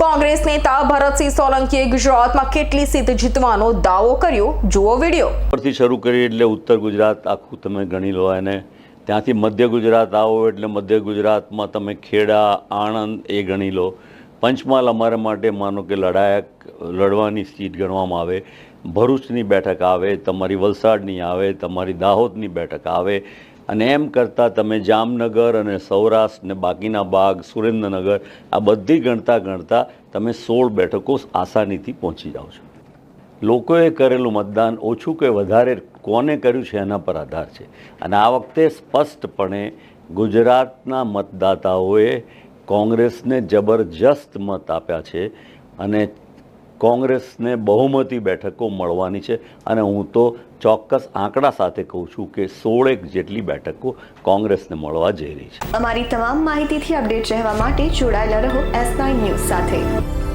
કોંગ્રેસ નેતા ભરતસિંહ સોલંકીએ ગુજરાતમાં કેટલી સીટ જીતવાનો દાવો કર્યો? જુઓ વીડિયો. પરથી શરૂ કરી એટલે ઉત્તર ગુજરાત આખું તમે ગણી લો અને ત્યાંથી મધ્ય ગુજરાત આવો એટલે મધ્ય ગુજરાતમાં તમે ખેડા, આણંદ એ ગણી લો. પંચમહાલ અમારા માટે માનો કે લડાયક, લડવાની સીટ ગણવામાં આવે. ભરૂચની બેઠક આવે, તમારી વલસાડની આવે, તમારી દાહોદની બેઠક આવે. અને એમ કરતાં તમે જામનગર અને સૌરાષ્ટ્ર ને બાકીના ભાગ સુરેન્દ્રનગર, આ બધી ગણતા ગણતા તમે સોળ બેઠકો આસાનીથી પહોંચી જાઓ છો. લોકોએ કરેલું મતદાન ઓછું કે વધારે કોને કર્યું છે એના પર આધાર છે. અને આ વખતે સ્પષ્ટપણે ગુજરાતના મતદાતાઓએ કોંગ્રેસને જબરજસ્ત મત આપ્યા છે અને કોંગ્રેસને બહુમતી બેઠકો મળવાની છે અને હું તો ચોક્કસ આંકડા સાથે કહું છું કે સોળેક જેટલી બેઠકો કોંગ્રેસને મળવા જઈ રહી છે. અમારી તમામ માહિતીથી અપડેટ રહેવા માટે જોડાયેલા રહો એસ નાઇન ન્યૂઝ સાથે.